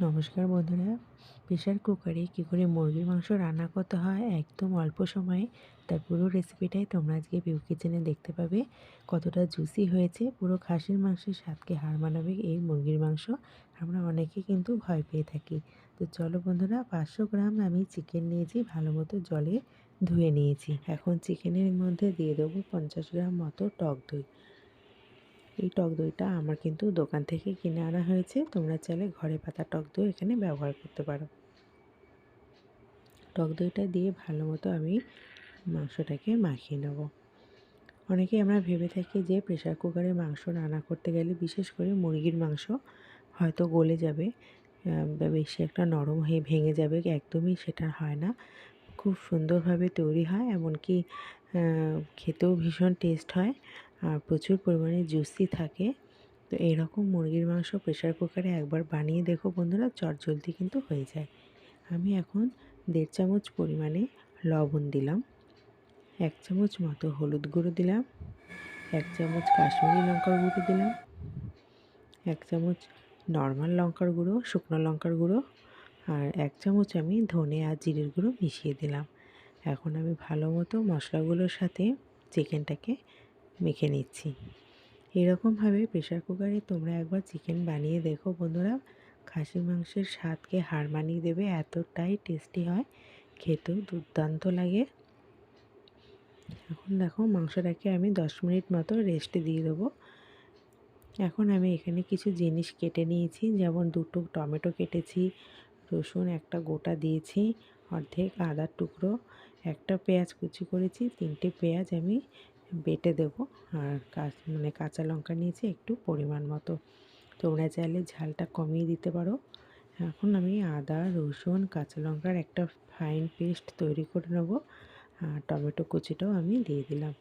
নমস্কার বন্ধুরা। প্রেশার কুকারে কী করে মুরগির মাংস রান্না করতে হয় একদম অল্প সময়ে, তার পুরো রেসিপিটাই তোমরা আজকে বিউ কিচেনে দেখতে পাবে। কতটা জুসি হয়েছে, পুরো খাসির মাংসের স্বাদকে হার মানাবে এই মুরগির মাংস। আমরা অনেকে কিন্তু ভয় পেয়ে থাকি। তো চলো বন্ধুরা, পাঁচশো গ্রাম আমি চিকেন নিয়েছি, ভালো মতো জলে ধুয়ে নিয়েছি। এখন চিকেনের মধ্যে দিয়ে দেবো পঞ্চাশ গ্রাম মতো টক দই। এই টক দইটা আমার কিন্তু দোকান থেকে কিনে আনা হয়েছে। তোমরা চাইলে ঘরে পাতা টক দই এখানে ব্যবহার করতে পারো। টক দইটা দিয়ে ভালো মতো আমি মাংসটাকে মাখিয়ে নেব। অনেকে আমরা ভেবে থাকি যে প্রেশার কুকারে মাংস রান্না করতে গেলে বিশেষ করে মুরগির মাংস হয়তো গলে যাবে বেশি একটা নরম হয়ে ভেঙে যাবে, একদমই সেটা হয় না। খুব সুন্দরভাবে তৈরি হয়, এমনকি খেতেও ভীষণ টেস্ট হয়। আর প্রচুর পরিমাণে জুসি থাকে। তো এরকম মুরগির মাংস প্রেশার কুকারে একবার বানিয়ে দেখো বন্ধুরা, চটজলদি কিন্তু হয়ে যায়। আমি এখন দেড় চামচ পরিমাণে লবণ দিলাম, এক চামচ মতো হলুদ গুঁড়ো দিলাম, এক চামচ কাশ্মীরি লঙ্কার গুঁড়ো দিলাম, এক চামচ নর্মাল লঙ্কার গুঁড়ো, শুকনো লঙ্কার গুঁড়ো, আর এক চামচ আমি ধনে আর জিরের গুঁড়ো মিশিয়ে দিলাম। এখন আমি ভালো মতো মশলাগুলোর সাথে চিকেনটাকে মেখে নিচ্ছি। এরকমভাবে প্রেশার কুকারে তোমরা একবার চিকেন বানিয়ে দেখো বন্ধুরা। খাসি মাংসের স্বাদকে হার মানিয়ে দেবে, এতটাই টেস্টি হয়, খেতেও দুর্দান্ত লাগে। এখন দেখো মাংসটাকে আমি দশ মিনিট মতো রেস্টে দিয়ে দেবো। এখন আমি এখানে কিছু জিনিস কেটে নিয়েছি, যেমন দুটো টমেটো কেটেছি, রসুন একটা গোটা দিয়েছি, অর্ধেক আদার টুকরো, একটা পেঁয়াজ কুচি করেছি, তিনটে পেঁয়াজ আমি বেটে দেবো। আর মানে কাঁচা লঙ্কা নিয়েছি, একটু পরিমাণ মতো। তোমরা চাইলে ঝালটা কমিয়ে দিতে পারো। এখন আমি আদা, রসুন, কাঁচা লঙ্কার একটা ফাইন পেস্ট তৈরি করে নেব। আর টমেটো কুচিটাও আমি দিয়ে দিলাম।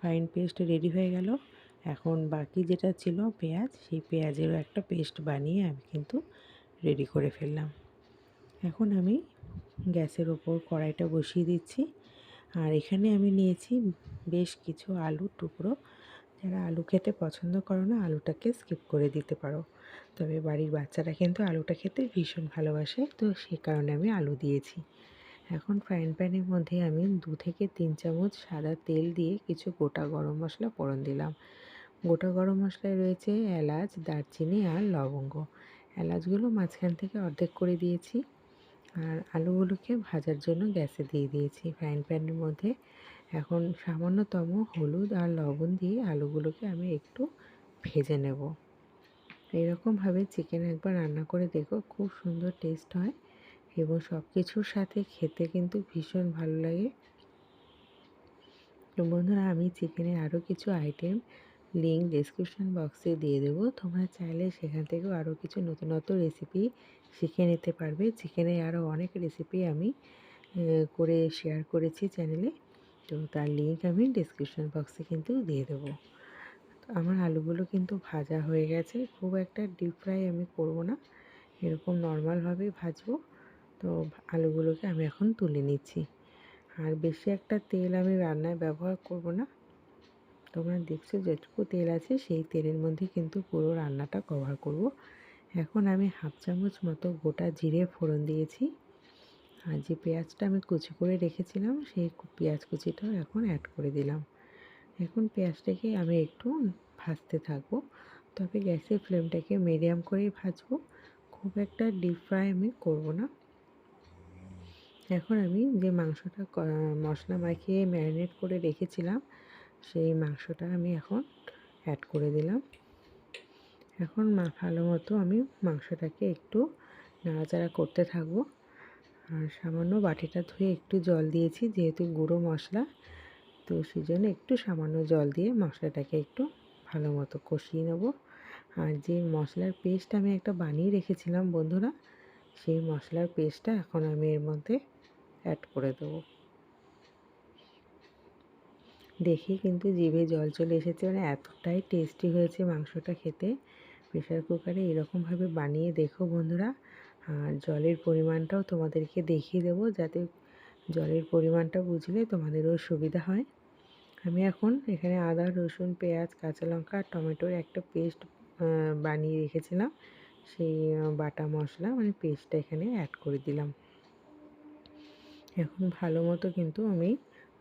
ফাইন পেস্ট রেডি হয়ে গেল। এখন বাকি যেটা ছিল পেঁয়াজ, সেই পেঁয়াজেরও একটা পেস্ট বানিয়ে আমি কিন্তু রেডি করে ফেললাম। এখন আমি গ্যাসের ওপর কড়াইটা বসিয়ে দিচ্ছি। আর এখানে আমি নিয়েছি বেশ কিছু আলু টুকরো। যারা আলু খেতে পছন্দ করো না, আলুটাকে স্কিপ করে দিতে পারো। তবে বাড়ির বাচ্চারা কিন্তু আলুটা খেতে ভীষণ ভালোবাসে, তো সে কারণে আমি আলু দিয়েছি। এখন ফ্রাইং প্যানের মধ্যে আমি দু থেকে তিন চামচ সাদা তেল দিয়ে কিছু গোটা গরম মশলা ফোড়ন দিলাম। গোটা গরম মশলায় রয়েছে এলাচ, দারচিনি আর লবঙ্গ। এলাচগুলো মাঝখান থেকে অর্ধেক করে দিয়েছি। আর আলুগুলোকে ভাজার জন্য গ্যাসে দিয়ে দিয়েছি। ফ্রাইং প্যানের মধ্যে এখন সামান্যতম হলুদ আর লবণ দিয়ে আলুগুলোকে আমি একটু ভেজে নেব। এরকমভাবে চিকেন একবার রান্না করে দেখো, খুব সুন্দর টেস্ট হয় এবং সব কিছুর সাথে খেতে কিন্তু ভীষণ ভালো লাগে। তো বন্ধুরা, আমি চিকেনের আরও কিছু আইটেম লিঙ্ক ডিসক্রিপশান বক্সে দিয়ে দেবো। তোমরা চাইলে সেখান থেকেও আরও কিছু নতুনত্ব রেসিপি শিখে নিতে পারবে। চিকেনের আরও অনেক রেসিপি আমি করে শেয়ার করেছি চ্যানেলে তো তার লিঙ্ক আমি ডিসক্রিপশান বক্সে কিন্তু দিয়ে দেবো। আমার আলুগুলো কিন্তু ভাজা হয়ে গেছে। খুব একটা ডিপ ফ্রাই আমি করব না। এরকম নর্মালভাবেই ভাজবো। তো আলুগুলোকে আমি এখন তুলে নিচ্ছি। আর বেশি একটা তেল আমি রান্নায় ব্যবহার করব না। তোমরা দেখছ যেটুকু তেল আছে, সেই তেলের মধ্যে কিন্তু পুরো রান্নাটা কভার করব। এখন আমি হাফ চামচ মতো গোটা জিরে ফোড়ন দিয়েছি। আর যে পেঁয়াজটা আমি কুচি করে রেখেছিলাম, সেই পেঁয়াজ কুচিটাও এখন অ্যাড করে দিলাম। এখন পেঁয়াজটাকে আমি একটু ভাজতে থাকব। তবে গ্যাসের ফ্লেমটাকে মিডিয়াম করেই ভাজবো। খুব একটা ডিপ ফ্রাই আমি করব না। এখন আমি যে মাংসটা মশলা মাখিয়ে ম্যারিনেট করে রেখেছিলাম সেই মাংসটা আমি এখন অ্যাড করে দিলাম। এখন মা ভালো মতো আমি মাংসটাকে একটু নাড়াচাড়া করতে থাকব। আর সামান্য বাটিটা ধুয়ে একটু জল দিয়েছি, যেহেতু গুঁড়ো মশলা, তো সেই জন্য একটু সামান্য জল দিয়ে মশলাটাকে একটু ভালো মতো কষিয়ে নেব। আর যে মশলার পেস্ট আমি একটা বানিয়ে রেখেছিলাম বন্ধুরা, সেই মশলার পেস্টটা এখন আমি এর মধ্যে অ্যাড করে দেবো। দেখেই কিন্তু জিভে জল চলে এসেছে মানে এতটাই টেস্টি হয়েছে মাংসটা খেতে। প্রেশার কুকারে এরকমভাবে বানিয়ে দেখো বন্ধুরা। আর জলের পরিমাণটাও তোমাদেরকে দেখিয়ে দেবো, যাতে জলের পরিমাণটা বুঝলে তোমাদেরও সুবিধা হয়। আমি এখন এখানে আদা, রসুন, পেঁয়াজ, কাঁচা লঙ্কা আর টমেটোর একটা পেস্ট বানিয়ে রেখেছিলাম। সেই বাটা মশলা মানে পেস্টটা এখানে অ্যাড করে দিলাম। এখন ভালো মতো কিন্তু আমি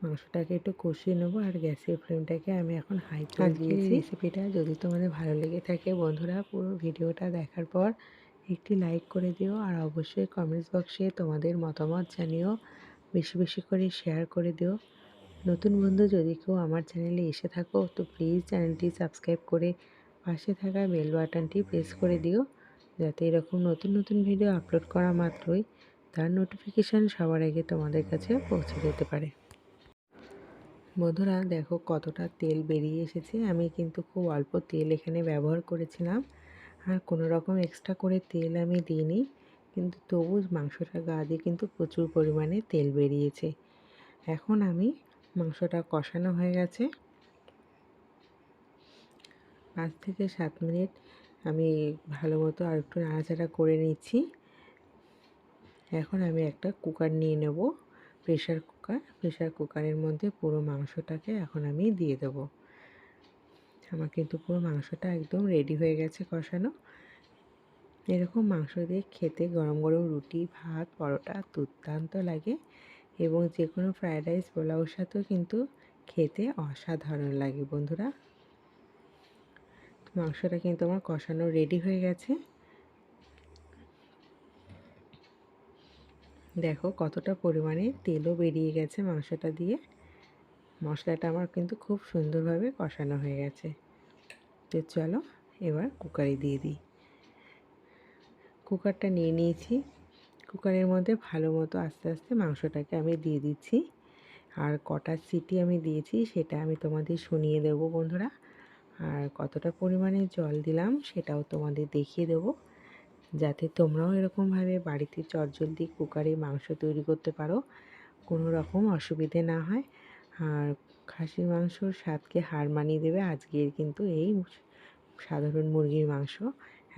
মাংসটাকে একটু কষিয়ে নেব আর গ্যাসের ফ্লেমটাকে আমি এখন হাই করে দিয়েছি। রেসিপিটা যদি তোমাদের ভালো লেগে থাকে বন্ধুরা পুরো ভিডিওটা দেখার পর একটি লাইক করে দিও আর অবশ্যই কমেন্টস বক্সে তোমাদের মতামত জানিও বেশি বেশি করে শেয়ার করে দিও। নতুন বন্ধু যদি কেউ আমার চ্যানেলে এসে থাকো তো প্লিজ চ্যানেলটি সাবস্ক্রাইব করে পাশে থাকা বেল বাটনটি প্রেস করে দিও যাতে এরকম নতুন নতুন ভিডিও আপলোড করা মাত্রই তার নোটিফিকেশান সবার আগে তোমাদের কাছে পৌঁছে যেতে পারে। বন্ধুরা দেখো কতটা তেল বেরিয়ে এসেছে। আমি কিন্তু খুব অল্প তেল এখানে ব্যবহার করেছিলাম। আর কোনো রকম এক্সট্রা করে তেল আমি দিইনি। কিন্তু তবু মাংসটা গা দিয়ে কিন্তু প্রচুর পরিমাণে তেল বেরিয়েছে। এখন আমি মাংসটা কষানো হয়ে গেছে। পাঁচ থেকে সাত মিনিট আমি ভালো মতো আর একটু নাড়াচাড়া করে নিচ্ছি। এখন আমি একটা কুকার নিয়ে নেব। প্রেশার কুকার প্রেশার কুকারের মধ্যে পুরো মাংসটাকে এখন আমি দিয়ে দেব। আমার কিন্তু পুরো মাংসটা একদম রেডি হয়ে গেছে কষানো। এরকম মাংস দিয়ে খেতে গরম গরম রুটি, ভাত, পরোটা দুর্দান্ত লাগে এবং যে কোনো ফ্রায়েড রাইস পোলাওর সাথেও কিন্তু খেতে অসাধারণ লাগে বন্ধুরা। মাংসটা কিন্তু আমার কষানো রেডি হয়ে গেছে। দেখো কতটা পরিমাণে তেলও বেরিয়ে গেছে মাংসটা দিয়ে। মশলাটা আমার কিন্তু খুব সুন্দরভাবে কষানো হয়ে গেছে। তো চলো এবার কুকারে দিয়ে দিই। কুকারটা নিয়ে নিয়েছি। কুকারের মধ্যে ভালো মতো আস্তে আস্তে মাংসটাকে আমি দিয়ে দিচ্ছি। আর কটা সিটি আমি দিয়েছি সেটা আমি তোমাদের শুনিয়ে দেব বন্ধুরা। আর কতটা পরিমাণে জল দিলাম সেটাও তোমাদের দেখিয়ে দেবো। যাতে তোমরাও এরকমভাবে বাড়িতে চটজলদি কুকারে মাংস তৈরি করতে পারো। কোনো রকম অসুবিধে না হয়। আর খাসির মাংসর স্বাদকে হার মানিয়ে দেবে। আজকের কিন্তু এই সাধারণ মুরগির মাংস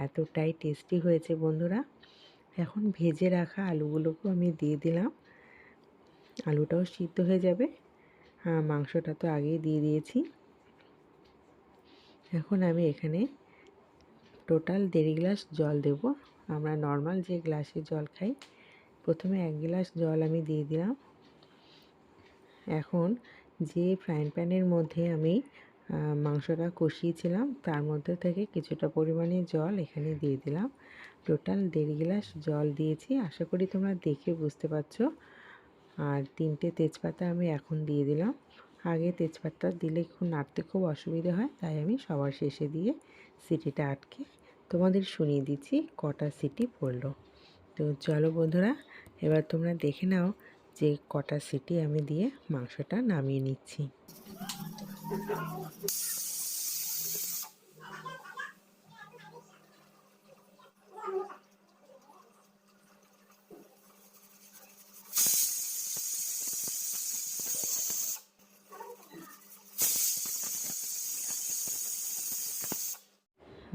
এতটাই টেস্টি হয়েছে বন্ধুরা। এখন ভেজে রাখা আলুগুলোকেও আমি দিয়ে দিলাম। আলুটাও সিদ্ধ হয়ে যাবে। মাংসটা তো আগেই দিয়ে দিয়েছি। এখন আমি এখানে টোটাল দেড় গ্লাস জল দেব। আমরা নর্মাল যে গ্লাসে জল খাই, প্রথমে এক গ্লাস জল আমি দিয়ে দিলাম। এখন যে ফ্রাইং প্যানের মধ্যে আমি মাংসটা কষিয়েছিলাম, তার মধ্যে থেকে কিছুটা পরিমাণে জল এখানে দিয়ে দিলাম। টোটাল দেড় গ্লাস জল দিয়েছি। আশা করি তোমরা দেখে বুঝতে পারছ। আর তিনটে তেজপাতা আমি এখন দিয়ে দিলাম। আগে তেজপাতা দিলে খুব নাড়তে খুব অসুবিধে হয়, তাই আমি সবার শেষে দিয়ে সিটিটা আটকে তোমাদের শুনিয়ে দিচ্ছি, কটা সিটি পড়ল। তো চলো বন্ধুরা, এবার তোমরা দেখে নাও যে কটা সিটি আমি দিয়ে মাংসটা নামিয়ে নিচ্ছি।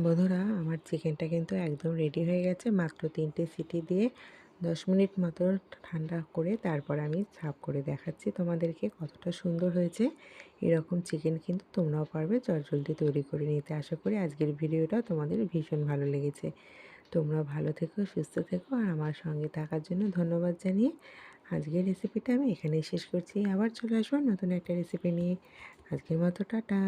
বন্ধুরা, আমার চিকেনটা কিন্তু একদম রেডি হয়ে গেছে। মাত্র তিনটে সিটি দিয়ে দশ মিনিট মতো ঠান্ডা করে তারপর আমি সাফ করে দেখাচ্ছি তোমাদেরকে কতটা সুন্দর হয়েছে। এরকম চিকেন কিন্তু তোমরাও পারবে জলদি তৈরি করে নিতে। আশা করি আজকের ভিডিওটা তোমাদের ভীষণ ভালো লেগেছে। তোমরা ভালো থেকো, সুস্থ থেকো আর আমার সঙ্গে থাকার জন্য ধন্যবাদ জানিয়ে আজকের রেসিপিটা আমি এখানেই শেষ করছি। আবার চলে আসব নতুন একটা রেসিপি নিয়ে। আজকের মতো, টাটা।